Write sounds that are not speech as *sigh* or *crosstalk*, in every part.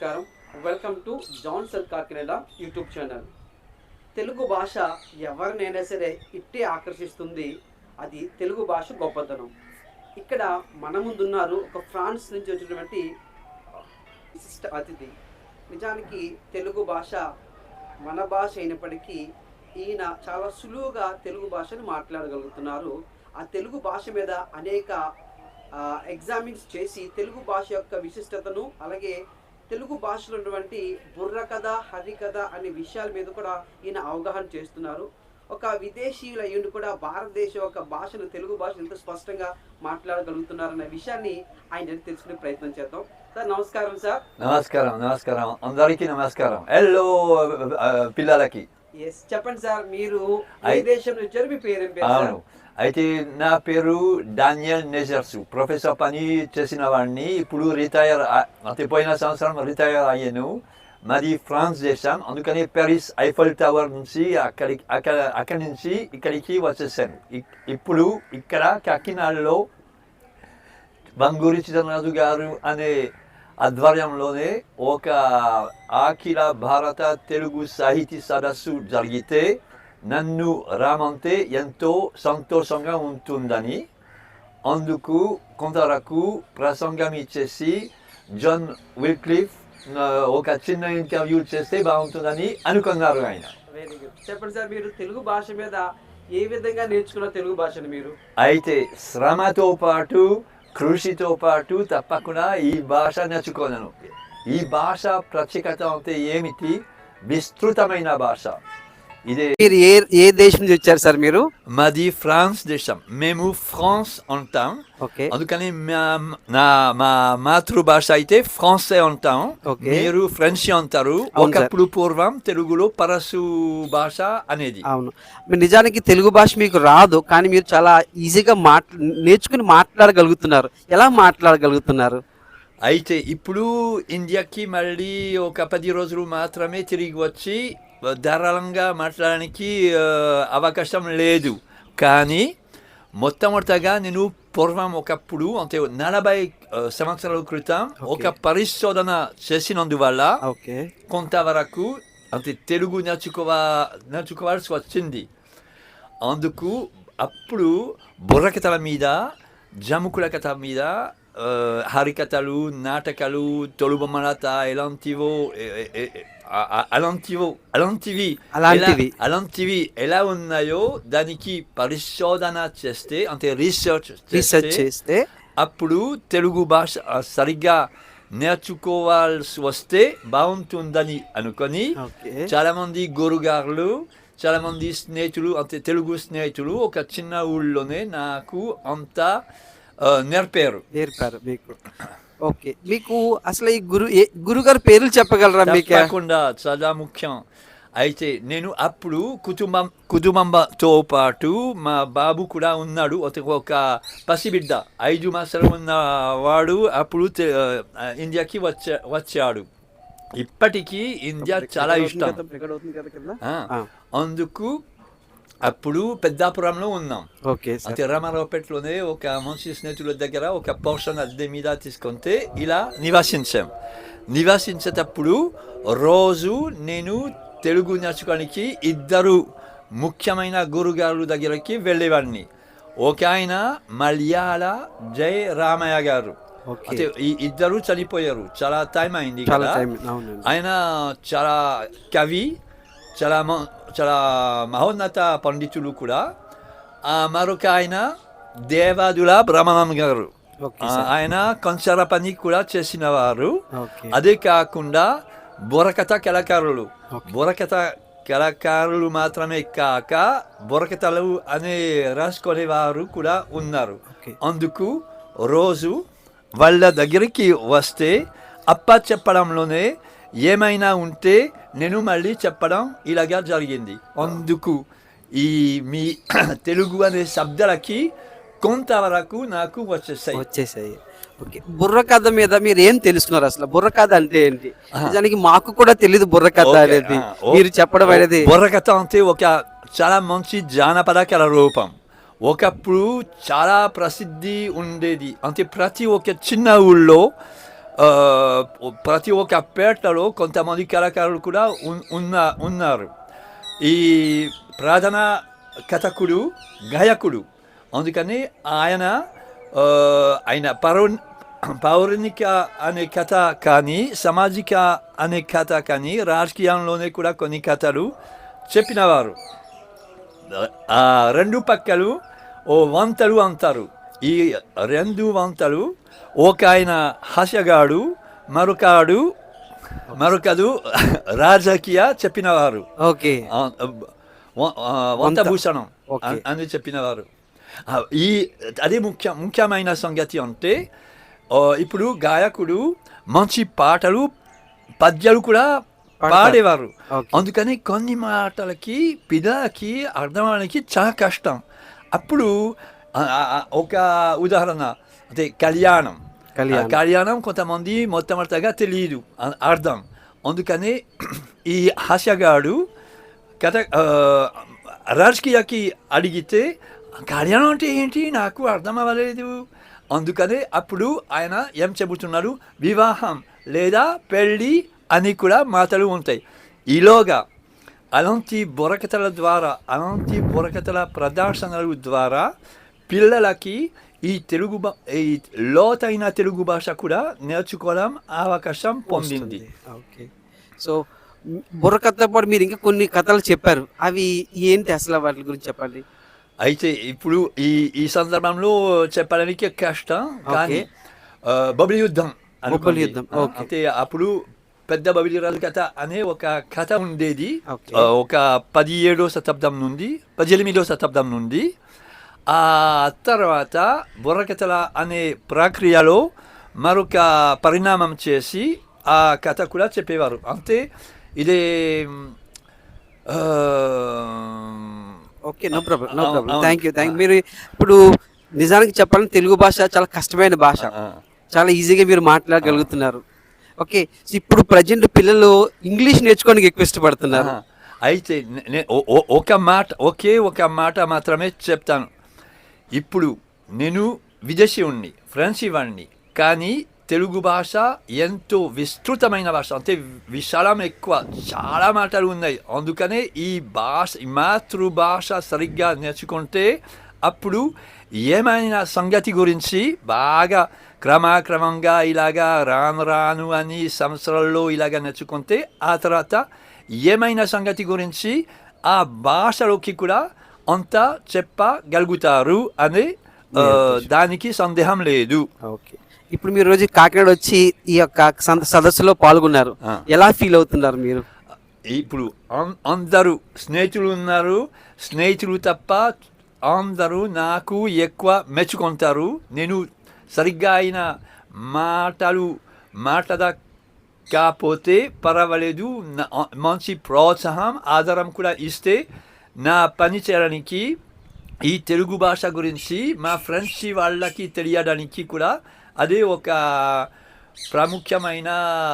నమస్కారం. Welcome to Johnson Kakinada YouTube channel Telugu భాష ఎవరినైనా సరే ఇట్టే ఆకర్షిస్తుంది. అది తెలుగు భాష గొప్పతనం. ఇక్కడ మన ముందున్నారు ఒక ఫ్రాన్స్ నుంచి వచ్చినటువంటి uh, అతిథి. నిజానికి తెలుగు భాష మన భాష అయినప్పటికీ ఈయన చాలా సులువుగా తెలుగు భాషను మాట్లాడగలుగుతున్నారు. ఆ తెలుగు భాష మీద అనేక uh, ఎగ్జామిన్స్ చేసి తెలుగు భాష యొక్క విశిష్టతను అలాగే తెలుగు భాషలో ఉన్నటువంటి బుర్రకథ హరికథ అనే విషయాల మీద కూడా ఈయన అవగాహన చేస్తున్నారు. ఒక విదేశీయుల అయ్యుండి కూడా భారతదేశ ఒక భాషను తెలుగు భాషను ఎంత స్పష్టంగా మాట్లాడగలుగుతున్నారన్న విషయాన్ని ఆయన తెలుసుకునే ప్రయత్నం చేద్దాం. సార్ నమస్కారం సార్. నమస్కారం నమస్కారం. అందరికీ నమస్కారం. హలో పిల్లలకి. ఎస్ చెప్పండి సార్ మీరు ఏ దేశం నుంచి మీ పేరేం అవును. అయితే నా పేరు డానియల్ నెజర్సు. ప్రొఫెసర్ పని చేసిన వాడిని ఇప్పుడు రిటైర్ అంటే పోయిన సంవత్సరం రిటైర్ అయ్యాను. మాది ఫ్రాన్స్ దేశం. అందుకని ప్యారిస్ ఐఫల్ టవర్ నుంచి అక్కడి అక్కడ అక్కడి నుంచి ఇక్కడికి వచ్చేసాను. ఇక్- ఇప్పుడు ఇక్కడ కాకినాడలో బంగూరి చిత్రరాజు గారు అనే ఆధ్వర్యంలోనే ఒక అఖిల భారత తెలుగు సాహితీ సదస్సు జరిగితే నన్ను రామంతే ఎంతో సంతోషంగా ఉంటుందని అందుకు కొంతవరకు ప్రసంగం ఇచ్చేసి జాన్ విల్క్లిఫ్ ఒక చిన్న ఇంటర్వ్యూ చేస్తే బాగుంటుందని అనుకున్నారు ఆయన చెప్పండి సార్ మీరు తెలుగు భాష మీద ఏ విధంగా నేర్చుకున్న తెలుగు భాషను మీరు? అయితే శ్రమతో పాటు కృషితో పాటు తప్పకుండా ఈ భాష నేర్చుకోలేను ఈ భాష ప్రత్యేకత అంటే ఏమిటి? విస్తృతమైన భాష. ఇదే మీరు ఏ ఏ దేశం నుంచి వచ్చారు సార్ మీరు? మాది ఫ్రాన్స్ దేశం. మేము ఫ్రాన్స్ అంటాం. ఓకే. అందుకని మా- నా మా మాతృభాష అయితే ఫ్రాన్సే అంటాం. మీరు ఫ్రెంచ్ అంటారు. ఒకప్పుడు పూర్వం తెలుగులో పరసు భాష అనేది. అవును. నిజానికి తెలుగు భాష మీకు రాదు కానీ మీరు చాలా ఈజీగా మాట్ నేర్చుకుని మాట్లాడగలుగుతున్నారు. ఎలా మాట్లాడగలుగుతున్నారు? అయితే ఇప్పుడు ఇండియాకి మళ్ళీ ఒక పది రోజులు మాత్రమే తిరిగి వచ్చి ధారాళంగా మాట్లాడడానికి అవకాశం లేదు. కానీ మొట్టమొదటగా నేను పూర్వం ఒకప్పుడు అంటే నలభై సంవత్సరాల క్రితం ఒక పరిశోధన చేసినందువల్ల కొంతవరకు అంటే తెలుగు నేర్చుకోవా నేర్చుకోవాల్సి వచ్చింది. అందుకు అప్పుడు బుర్రకథల మీద జముకుల కథ మీద హరికథలు నాటకాలు తొలుబొమ్మలత ఎలాంటివో అలాంటివో అలాంటివి అలాంటివి. అలాంటివి ఎలా ఉన్నాయో దానికి పరిశోధన చేస్తే అంటే రీసెర్చ్ రీసెర్చ్ చేస్తే అప్పుడు తెలుగు భాష సరిగ్గా నేర్చుకోవాల్సి వస్తే బాగుంటుందని అనుకొని ఓకే చాలా మంది గురుగారులు చాలా మంది స్నేహితులు అంటే తెలుగు స్నేహితులు ఒక చిన్న ఊళ్ళోనే నాకు అంతా నేర్పారు నేర్పారు మీకు ఓకే. మీకు అసలు ఈ గురు ఏ గురుగారు పేర్లు చెప్పగలరా మీకు? తప్పకుండా చాలా ముఖ్యం. అయితే నేను అప్పుడు కుటుంబం కుటుంబంతో పాటు మా బాబు కూడా ఉన్నాడు ఒక ఒక పసిబిడ్డ ఐదు మాసాలు ఉన్నవాడు అప్పుడు ఇండియాకి వచ్చా వచ్చాడు. ఇప్పటికీ ఇండియా చాలా ఇష్టం. అందుకు అప్పుడు పెద్దాపురంలో ఉన్నాం. ఓకే అంటే రామారావుపేటలోనే ఒక మంచి స్నేహితుల దగ్గర ఒక పోర్షన్ అద్దె మీద తీసుకుంటే ఇలా నివసించాం. నివసించేటప్పుడు రోజు నేను తెలుగు నేర్చుకోవడానికి ఇద్దరు ముఖ్యమైన గురుగారుల దగ్గరికి వెళ్ళేవాడిని. ఒక ఆయన మలయాళ జై రామయ్య గారు. అంటే ఈ ఇద్దరు చనిపోయారు. చాలా టైం అయింది ఆయన చాలా కవి చాలా చాలా మహోన్నత పండితులు కూడా ఆ మరొక ఆయన దేవాదుల బ్రహ్మణం గారు ఆయన కంచర పని కూడా చేసిన వారు అదే కాకుండా బుర్రకథ కళాకారులు ఓకే. బుర్రకథ కళాకారులు మాత్రమే కాక బుర్రకథలు అనే రాసుకునేవారు కూడా ఉన్నారు అందుకు రోజు వాళ్ళ దగ్గరికి వస్తే అప్ప చెప్పడంలోనే ఏమైనా ఉంటే నేను మళ్ళీ చెప్పడం ఇలాగా జరిగింది. అందుకు ఈ మీ *clears throat* తెలుగు అనే శబ్దాలకి కొంతవరకు నాకు వచ్చేసాయి. వచ్చేసాయి. ఓకే. బుర్ర కథ మీద మీరు ఏం తెలుసుకున్నారు అసలు? బుర్ర కథ అంటే ఏంటి? నిజానికి మాకు కూడా తెలియదు బుర్ర కథ ఓకే, అనేది. మీరు చెప్పడం అనేది. బుర్రకథ అంటే ఒక చాలా మంచి జానపద కళ రూపం. ఒకప్పుడు చాలా ప్రసిద్ధి ఉండేది. అంటే ప్రతి ఒక్క చిన్న ఊళ్ళో ప్రతి ఒక్క పేటలో కొంతమంది కళాకారులు కూడా ఉన్- ఉన్న ఉన్నారు ఈ ప్రార్థన కథకుడు గాయకుడు అందుకని ఆయన ఆయన పౌర పౌరణిక అనే కథ కానీ సామాజిక అనే కథ కానీ రాజకీయంలోనే కూడా కొన్ని కథలు చెప్పినవారు రెండు పక్కలు ఓ వంతలు అంటారు ఈ రెండు వంతలు ఒక ఆయన హాస్యగాడు మరొకడు మరొకడు *laughs* రాజకీయ చెప్పినవారు. ఓకే. ఆ, వ- ఆ, వంతభూషణం. ఓకే. అన్- చెప్పినవారు. ఈ అది ముఖ్య ముఖ్యమైన సంగతి అంటే ఇప్పుడు గాయకుడు మంచి పాటలు పద్యాలు కూడా. పాడేవారు. అందుకని కొన్ని మాటలకి పిల్లలకి అర్థమవడానికి చాలా కష్టం. అప్పుడు ఒక ఉదాహరణ అంటే కళ్యాణం కళ్యాణం. కళ్యాణం కొంతమంది మొట్టమొదటిగా తెలియదు అర్థం అందుకని ఈ హాస్యగాడు కథ రాజకీయకి అడిగితే కళ్యాణం అంటే ఏంటి నాకు అర్థం అవ్వలేదు అందుకని అప్పుడు ఆయన ఏం చెబుతున్నారు వివాహం లేదా పెళ్ళి అని కూడా మాటలు ఉంటాయి ఈలోగా అలాంటి బుర్రకథల ద్వారా అలాంటి బుర్రకథల ప్రదర్శనల ద్వారా పిల్లలకి ఈ తెలుగు ఈ లోతైన తెలుగు భాష కూడా నేర్చుకోవడం అవకాశం పొందింది ఓకే సో బుర్రకథతో పాటు మీరు ఇంకా కొన్ని కథలు చెప్పారు. అవి ఏంటి అసలు వాటి గురించి చెప్పండి? అయితే ఇప్పుడు ఈ ఈ సందర్భంలో చెప్పడానికి కష్టం కానీ బబుల్ యుద్ధం. బబుల్ యుద్ధం. అంటే అప్పుడు పెద్ద బబులి రాజు కథ అనే ఒక కథ ఉండేది. ఒక పదిహేడో శతాబ్దం నుండి పద్దెనిమిదో శతాబ్దం నుండి ఆ తర్వాత బుర్రకథల అనే ప్రక్రియలో మరొక పరిణామం చేసి ఆ కథ కూడా చెప్పేవారు. అంటే ఇదే okay no problem no problem. Thank you thank మీరు ఇప్పుడు నిజానికి చెప్పాలంటే తెలుగు భాష చాలా కష్టమైన భాష. చాలా ఈజీగా మీరు మాట్లాడగలుగుతున్నారు. ఓకే సో ఇప్పుడు ప్రజెంట్ పిల్లలు ఇంగ్లీష్ నేర్చుకోవడానికి ఎక్కువ ఇష్టపడుతున్నారు. అయితే ఒక మాట ఒకే ఒక మాట మాత్రమే చెప్తాను. ఇప్పుడు నేను విదేశీయుణ్ణి ఫ్రెంచి వాణ్ణి కానీ తెలుగు భాష ఎంతో విస్తృతమైన భాష. అంటే విశాలం ఎక్కువ. చాలా మాటలు ఉన్నాయి. అందుకనే ఈ భాష మాతృభాష సరిగ్గా నేర్చుకుంటే అప్పుడు ఏమైనా సంగతి గురించి బాగా క్రమక్రమంగా ఇలాగా రాను రాను అని సంవత్సరాల్లో ఇలాగ నేర్చుకుంటే ఆ తర్వాత ఏమైనా సంగతి గురించి ఆ భాషలోకి కూడా అంతా చెప్పగలుగుతారు అని దానికి సందేహం లేదు ఓకే ఇప్పుడు మీరు రోజు కాకినాడ వచ్చి ఈ యొక్క సంద- సదస్సులో పాల్గొన్నారు. ఎలా ఫీల్ అవుతున్నారు మీరు? ఇప్పుడు అందరూ స్నేహితులు ఉన్నారు. స్నేహితులు తప్ప అందరూ నాకు ఎక్కువ మెచ్చుకుంటారు. నేను సరిగ్గా అయిన మాటలు మాట్లాడకపోతే పర్వాలేదు. మంచి ప్రోత్సాహం ఆధారం కూడా ఇస్తే నా పని చేయడానికి ఈ తెలుగు భాష గురించి మా ఫ్రెండ్స్ వాళ్ళకి తెలియడానికి కూడా అదే ఒక ప్రాముఖ్యమైన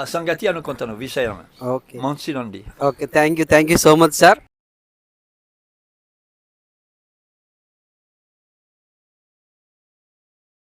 సంగతి అనుకుంటాను విషయం ఓకే మంచి నుండి okay thank you thank you so much sir